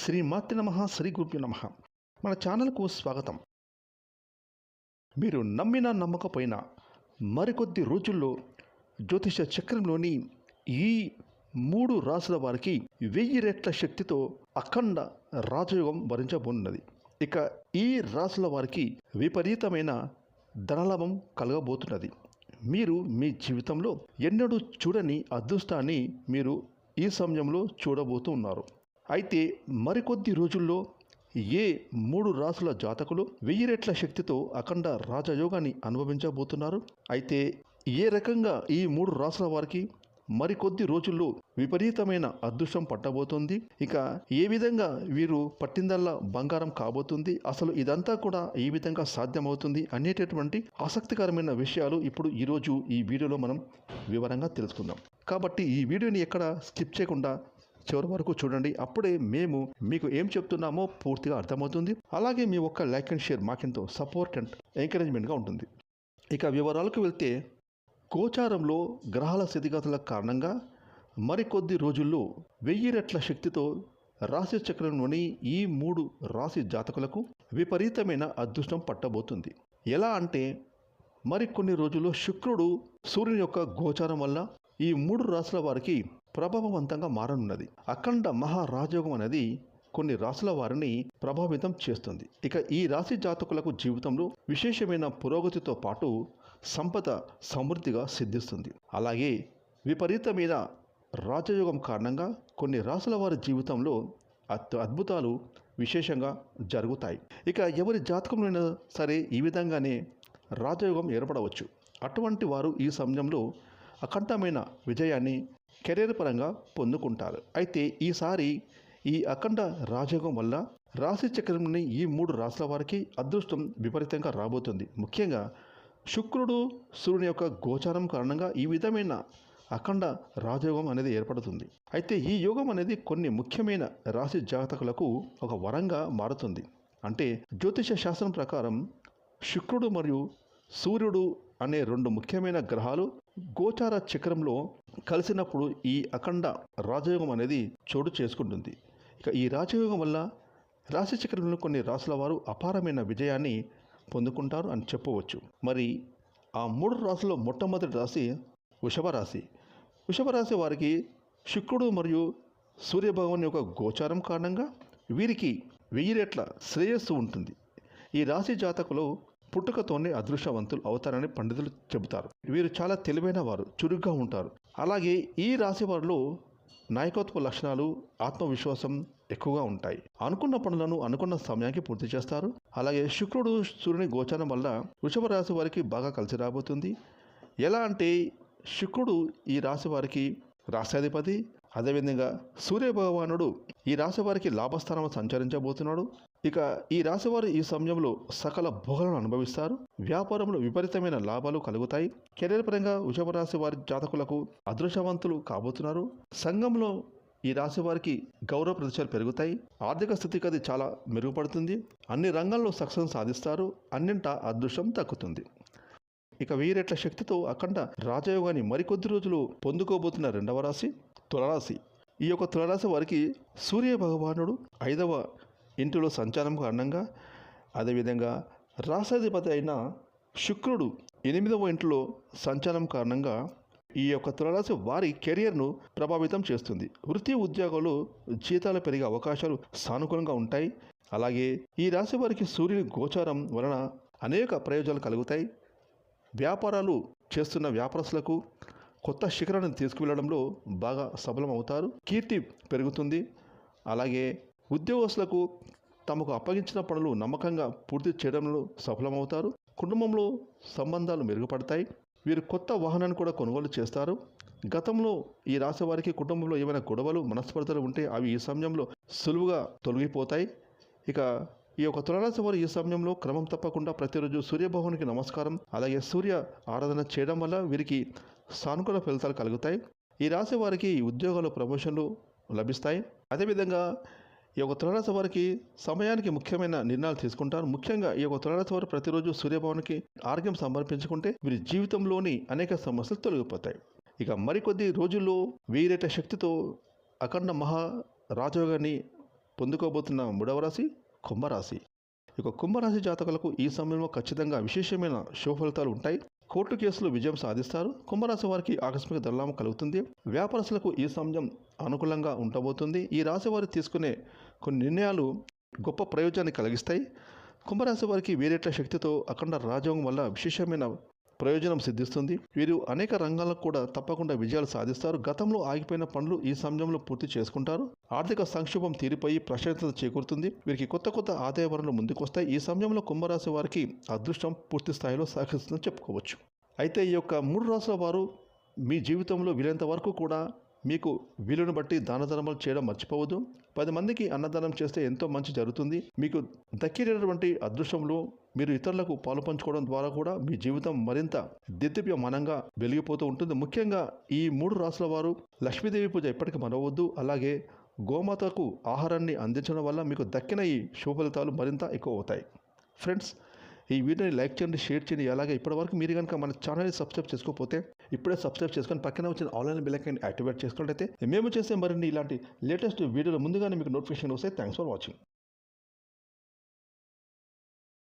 శ్రీ మాతృ నమ శ్రీ గురుభ్యో నమ. మన ఛానల్కు స్వాగతం. మీరు నమ్మినా నమ్మకపోయినా మరికొద్ది రోజుల్లో జ్యోతిష చక్రంలోని ఈ మూడు రాసుల వారికి వెయ్యి రెట్ల శక్తితో అఖండ రాజయోగం వరించబోనున్నది ఇక ఈ రాసుల వారికి విపరీతమైన ధనలాభం కలగబోతున్నది. మీరు మీ జీవితంలో ఎన్నడూ చూడని అదృష్టాన్ని మీరు ఈ సమయంలో చూడబోతూ ఉన్నారు. అయితే మరికొద్ది రోజుల్లో ఏ మూడు రాసుల జాతకులు వెయ్యి రెట్ల శక్తితో అఖండ రాజయోగాన్ని అనుభవించబోతున్నారు? అయితే ఏ రకంగా ఈ మూడు రాసుల వారికి మరికొద్ది రోజుల్లో విపరీతమైన అదృష్టం పట్టబోతుంది? ఇక ఏ విధంగా వీరు పట్టిందల్లా బంగారం కాబోతుంది? అసలు ఇదంతా కూడా ఏ విధంగా సాధ్యమవుతుంది? అనేటటువంటి ఆసక్తికరమైన విషయాలు ఇప్పుడు ఈరోజు ఈ వీడియోలో మనం వివరంగా తెలుసుకుందాం. కాబట్టి ఈ వీడియోని ఎక్కడ స్కిప్ చేయకుండా చివరి వరకు చూడండి. అప్పుడే మేము మీకు ఏం చెప్తున్నామో పూర్తిగా అర్థమవుతుంది. అలాగే మీ ఒక్క లైక్ అండ్ షేర్ మాకెంతో సపోర్ట్ అండ్ ఎంకరేజ్మెంట్గా ఉంటుంది. ఇక వివరాలకు వెళ్తే గోచారంలో గ్రహాల స్థితిగతుల కారణంగా మరికొద్ది రోజుల్లో వెయ్యి రెట్ల శక్తితో రాశి చక్రంలోని ఈ మూడు రాశి జాతకులకు విపరీతమైన అదృష్టం పట్టబోతుంది. ఎలా అంటే మరికొన్ని రోజుల్లో శుక్రుడు సూర్యుని యొక్క గోచారం వల్ల ఈ మూడు రాశుల వారికి ప్రభావవంతంగా మారనున్నది. అఖండ మహారాజయోగం అనేది కొన్ని రాశుల వారిని ప్రభావితం చేస్తుంది. ఇక ఈ రాశి జాతకులకు జీవితంలో విశేషమైన పురోగతితో పాటు సంపద సమృద్ధిగా సిద్ధిస్తుంది. అలాగే విపరీతమైన రాజయోగం కారణంగా కొన్ని రాసుల వారి జీవితంలో అద్ అద్భుతాలు విశేషంగా జరుగుతాయి. ఇక ఎవరి జాతకంలోనైనా సరే ఈ విధంగానే రాజయోగం ఏర్పడవచ్చు. అటువంటి వారు ఈ సమయంలో అఖండమైన విజయాన్ని కెరీర్ పరంగా పొందుకుంటారు. అయితే ఈసారి ఈ అఖండ రాజయోగం వల్ల రాశి చక్రంని ఈ మూడు రాశుల వారికి అదృష్టం విపరీతంగా రాబోతుంది. ముఖ్యంగా శుక్రుడు సూర్యుని యొక్క గోచారం కారణంగా ఈ విధమైన అఖండ రాజయోగం అనేది ఏర్పడుతుంది. అయితే ఈ యోగం అనేది కొన్ని ముఖ్యమైన రాశి జాతకులకు ఒక వరంగా మారుతుంది. అంటే జ్యోతిష శాస్త్రం ప్రకారం శుక్రుడు మరియు సూర్యుడు అనే రెండు ముఖ్యమైన గ్రహాలు గోచార చక్రంలో కలిసినప్పుడు ఈ అఖండ రాజయోగం అనేది చోటు చేసుకుంటుంది. ఇక ఈ రాజయోగం వల్ల రాశి చక్రంలో కొన్ని రాసుల వారు అపారమైన విజయాన్ని పొందుకుంటారు అని చెప్పవచ్చు. మరి ఆ మూడు రాశుల్లో మొట్టమొదటి రాశి వృషభ రాశి. వృషభ రాశి వారికి శుక్రుడు మరియు సూర్యభగవాన్ యొక్క గోచారం కారణంగా వీరికి వెయ్యి రెట్ల శ్రేయస్సు ఉంటుంది. ఈ రాశి జాతకులు పుట్టుకతోనే అదృష్టవంతులు అవుతారని పండితులు చెబుతారు. వీరు చాలా తెలివైన వారు చురుగ్గా ఉంటారు. అలాగే ఈ రాశి వారిలో నాయకత్వ లక్షణాలు ఆత్మవిశ్వాసం ఎక్కువగా ఉంటాయి. అనుకున్న పనులను అనుకున్న సమయానికి పూర్తి చేస్తారు. అలాగే శుక్రుడు సూర్యుని గోచారం వల్ల వృషభ రాశి వారికి బాగా కలిసి రాబోతుంది. ఎలా అంటే శుక్రుడు ఈ రాశి వారికి రాష్ట్రాధిపతి. అదేవిధంగా సూర్య భగవానుడు ఈ రాశి వారికి లాభస్థానం సంచరించబోతున్నాడు. ఇక ఈ రాశివారు ఈ సమయంలో సకల భోగలను అనుభవిస్తారు. వ్యాపారంలో విపరీతమైన లాభాలు కలుగుతాయి. కెరీర్ పరంగా వృషభ రాశి వారి జాతకులకు అదృష్టవంతులు కాబోతున్నారు. సంఘంలో ఈ రాశి వారికి గౌరవ ప్రతిష్టలు పెరుగుతాయి. ఆర్థిక స్థితిగతి చాలా మెరుగుపడుతుంది. అన్ని రంగాల్లో సక్సెస్ సాధిస్తారు. అన్నింటా అదృష్టం తగ్గుతుంది ఇక వీరెట్ల శక్తితో అఖండ రాజయోగాన్ని మరికొద్ది రోజులు పొందుకోబోతున్న రెండవ రాశి తులరాశి. ఈ యొక్క తులరాశి వారికి సూర్య భగవానుడు ఐదవ ఇంటిలో సంచారం కారణంగా అదేవిధంగా రాసాధిపతి అయిన శుక్రుడు ఎనిమిదవ ఇంట్లో సంచారం కారణంగా ఈ యొక్క తులరాశి వారి కెరియర్ను ప్రభావితం చేస్తుంది. వృత్తి ఉద్యోగాలు జీతాలు పెరిగే అవకాశాలు సానుకూలంగా ఉంటాయి. అలాగే ఈ రాశి వారికి సూర్యుని గోచారం వలన అనేక ప్రయోజనాలు కలుగుతాయి. వ్యాపారాలు చేస్తున్న వ్యాపారస్తులకు కొత్త శిఖరాన్ని తీసుకువెళ్ళడంలో బాగా సఫలం అవుతారు కీర్తి పెరుగుతుంది. అలాగే ఉద్యోగస్తులకు తమకు అప్పగించిన పనులు నమ్మకంగా పూర్తి చేయడంలో సఫలమవుతారు. కుటుంబంలో సంబంధాలు మెరుగుపడతాయి. వీరు కొత్త వాహనాన్ని కూడా కొనుగోలు చేస్తారు. గతంలో ఈ రాశి వారికి కుటుంబంలో ఏమైనా గొడవలు మనస్పర్ధలు ఉంటే అవి ఈ సమయంలో సులువుగా తొలగిపోతాయి. ఇక ఈ యొక్క తులరాశి వారు ఈ సమయంలో క్రమం తప్పకుండా ప్రతిరోజు సూర్యభవనికి నమస్కారం అలాగే సూర్య ఆరాధన చేయడం వల్ల వీరికి సానుకూల ఫలితాలు కలుగుతాయి. ఈ రాశి వారికి ఉద్యోగాలు ప్రమోషన్లు లభిస్తాయి. అదేవిధంగా ఈ యొక్క తులరాశి వారికి సమయానికి ముఖ్యమైన నిర్ణయాలు తీసుకుంటారు. ముఖ్యంగా ఈ యొక్క తులరాశి వారు ప్రతిరోజు సూర్యభవన్కి ఆరోగ్యం సమర్పించుకుంటే వీరి జీవితంలోని అనేక సమస్యలు తొలగిపోతాయి. ఇక మరికొద్ది రోజుల్లో వీరేట శక్తితో అఖండ మహా రాజయోగాన్ని పొందుకోబోతున్న మూడవ రాశి కుంభరాశి. ఇక కుంభరాశి జాతకులకు ఈ సమయంలో ఖచ్చితంగా విశేషమైన శుభ ఫలితాలు ఉంటాయి. కోర్టు కేసులు విజయం సాధిస్తారు. కుంభరాశి వారికి ఆకస్మిక ధనలాభం కలుగుతుంది. వ్యాపారస్తులకు ఈ సమయం అనుకూలంగా ఉండబోతుంది. ఈ రాశి వారు తీసుకునే కొన్ని నిర్ణయాలు గొప్ప ప్రయోజనాన్ని కలిగిస్తాయి. కుంభరాశి వారికి వేరేట్ల శక్తితో అఖండ రాజయోగం వల్ల విశేషమైన ప్రయోజనం సిద్ధిస్తుంది. వీరు అనేక రంగాలకు కూడా తప్పకుండా విజయాలు సాధిస్తారు. గతంలో ఆగిపోయిన పనులు ఈ సమయంలో పూర్తి చేసుకుంటారు. ఆర్థిక సంక్షోభం తీరిపోయి ప్రశాంతత చేకూరుతుంది. వీరికి కొత్త కొత్త ఆదాయ వనరులు ముందుకొస్తాయి. ఈ సమయంలో కుంభరాశి వారికి అదృష్టం పూర్తి స్థాయిలో సహకరిస్తుందని చెప్పుకోవచ్చు. అయితే ఈ యొక్క మూడు రాసుల వారు మీ జీవితంలో వీలైనంత వరకు కూడా మీకు వీలును బట్టి దాన ధర్మాలు చేయడం మర్చిపోవద్దు. పది మందికి అన్నదానం చేస్తే ఎంతో మంచి జరుగుతుంది. మీకు దక్కినటువంటి అదృష్టంలో మీరు ఇతరులకు పాలు పంచుకోవడం ద్వారా కూడా మీ జీవితం మరింత దిద్దిప్యమానంగా వెలిగిపోతూ ఉంటుంది. ముఖ్యంగా ఈ మూడు రాసుల వారు లక్ష్మీదేవి పూజ ఎప్పటికీ మరవద్దు అలాగే గోమాతకు ఆహారాన్ని అందించడం వల్ల మీకు దక్కిన ఈ శుభ ఫలితాలు మరింత ఎక్కువ అవుతాయి. ఫ్రెండ్స్ ఈ వీడియోని లైక్ చేయండి షేర్ చేయండి. అలాగే ఇప్పటివరకు మీరు కనుక మన ఛానల్ని సబ్స్క్రైబ్ చేసుకోకపోతే ఇప్పుడే సబ్స్క్రైబ్ చేసుకొని పక్కన వచ్చిన ఆన్లైన్ బిల్ యాక్టివేట్ చేసుకున్నట్టయితే మేము చేసే మరిన్ని ఇలాంటి లేటెస్ట్ వీడియోలు ముందుగానే మీకు నోటిఫికేషన్ వస్తాయి. Thanks for watching.